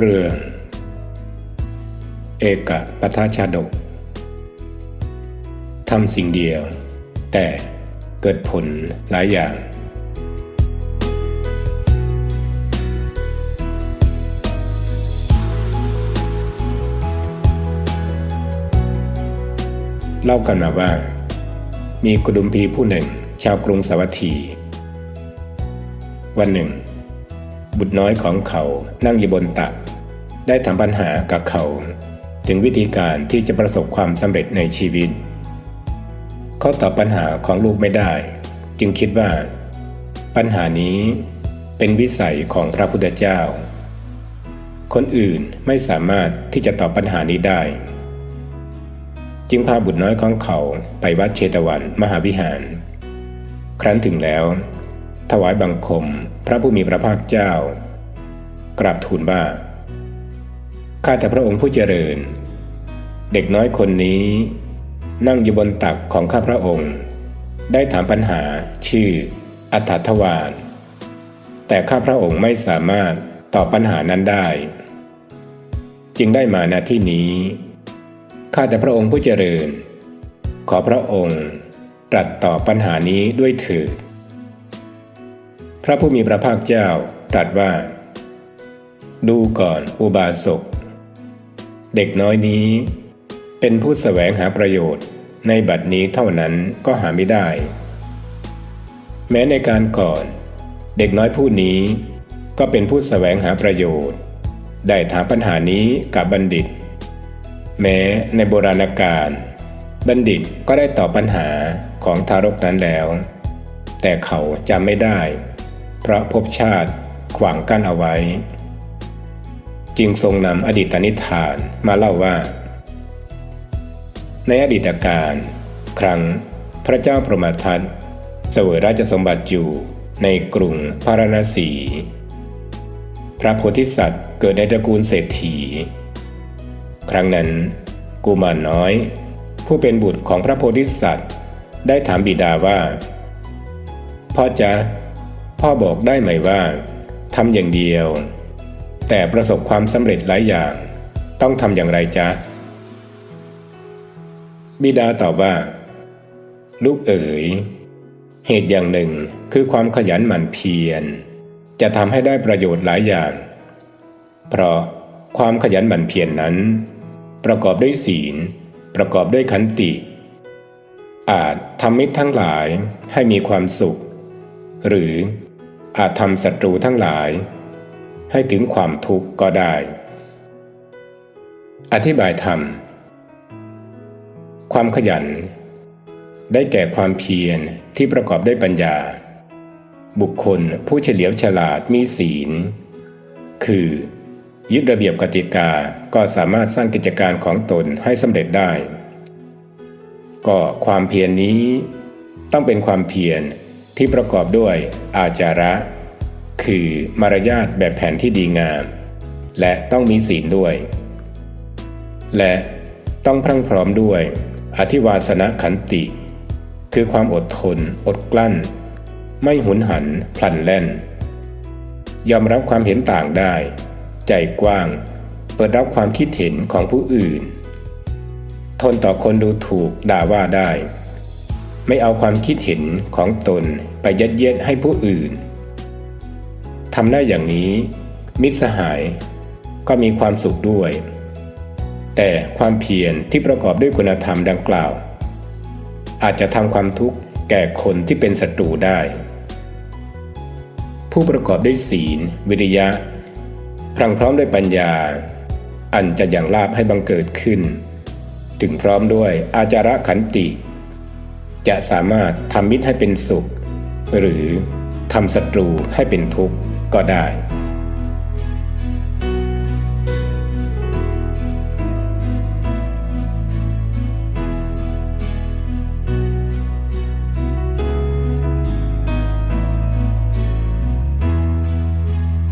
เรื่องเอกปัทชาดกทำสิ่งเดียว แต่เกิดผลหลายอย่าง เล่ากันมาว่า มีกุดุมพีผู้หนึ่ง ชาวกรุงสาวัตถี วันหนึ่ง บุตรน้อยของเขานั่งอยู่บนตัก ได้ทำปัญหากับเขา ถึงวิธีการที่จะประสบความสำเร็จในชีวิต เขาตอบปัญหาของลูกไม่ได้ จึงคิดว่า ปัญหานี้เป็นวิสัยของพระพุทธเจ้า คนอื่นไม่สามารถที่จะตอบปัญหานี้ได้ จึงพาบุตรน้อยของเขาไปวัดเชตวันมหาวิหาร ครั้นถึงแล้ว ถวายบังคม พระผู้มีพระภาคเจ้า กราบทูลว่าข้าแต่พระองค์ผู้เจริญ เด็กน้อยคนนี้ นั่งอยู่บนตักของข้าพระองค์ ได้ถามปัญหาชื่อ อัฏฐวานแต่ข้าพระองค์ไม่สามารถตอบปัญหานั้นได้ จึงได้มาณที่นี้ ข้าแต่พระองค์ผู้เจริญ ขอพระองค์ตรัสตอบปัญหานี้ด้วยเถิด พระผู้มีพระภาคเจ้าตรัสว่า ดูก่อนอุบาสก เด็กน้อยนี้ เป็นผู้แสวงหาประโยชน์ในบัดนี้เท่านั้นก็หาไม่ได้ แม้ในการก่อน เด็กน้อยผู้นี้ก็เป็นผู้แสวงหาประโยชน์ ได้ถามปัญหานี้กับบัณฑิต แม้ในโบราณกาลบัณฑิตก็ได้ตอบปัญหาของทารกนั้นแล้ว แต่เขาจำไม่ได้ เพราะภพชาติขวางกั้นเอาไว้ จึงทรงนำอดีตนิทานมาเล่าว่า ในอดีตการ ครั้งพระเจ้าพรหมทัตเสวยราชสมบัติอยู่ในกรุงพาราณสี พระโพธิสัตว์เกิดในตระกูลเศรษฐี ครั้งนั้น กุมารน้อย ผู้เป็นบุตรของพระโพธิสัตว์ ได้ถามบิดาว่าพ่อจ๊ะ พ่อบอกได้ไหมว่าทำอย่างเดียว แต่ประสบความสำเร็จหลายอย่าง ต้องทำอย่างไรจ๊ะ บิดาตอบว่า ลูกเอ๋ย เหตุอย่างหนึ่งคือความขยันหมั่นเพียร จะทำให้ได้ประโยชน์หลายอย่าง เพราะความขยันหมั่นเพียรนนั้น ประกอบด้วยศีล ประกอบด้วยขันติ อาจทำมิตรทั้งหลายให้มีความสุข หรือ อาจทำศัตรูทั้งหลาย ให้ถึงความทุกข์ก็ได้ อธิบายธรรม ความขยัน ได้แก่ความเพียรที่ประกอบด้วยปัญญา บุคคลผู้เฉลียวฉลาดมีศีล คือยึดระเบียบกติกาก็สามารถสร้างกิจการของตนให้สำเร็จได้ ก็ความเพียรนนี้ ต้องเป็นความเพียร ที่ประกอบด้วยอาจาระ คือมารยาทแบบแผนที่ดีงาม และต้องมีศีลด้วย และต้องพรั่งพร้อมด้วย อธิวาสนขันติ คือความอดทน อดกลั้น ไม่หุนหัน พลันแล่น ยอมรับความเห็นต่างได้ ใจกว้าง เปิดรับความคิดเห็นของผู้อื่น ทนต่อคนดูถูกด่าว่าได้ ไม่เอาความคิดเห็นของตนไปยัดเยียดให้ผู้อื่นทำได้อย่างนี้ มิตรสหายก็มีความสุขด้วย แต่ความเพียรที่ประกอบด้วยคุณธรรมดังกล่าว อาจจะทำความทุกข์แก่คนที่เป็นศัตรูได้ ผู้ประกอบด้วยศีล วิริยะพรังพร้อมด้วยปัญญา อันจะอย่างลาบให้บังเกิดขึ้น ถึงพร้อมด้วยอาจาระขันติ จะสามารถทำมิตรให้เป็นสุข หรือทำศัตรูให้เป็นทุกข์ก็ได้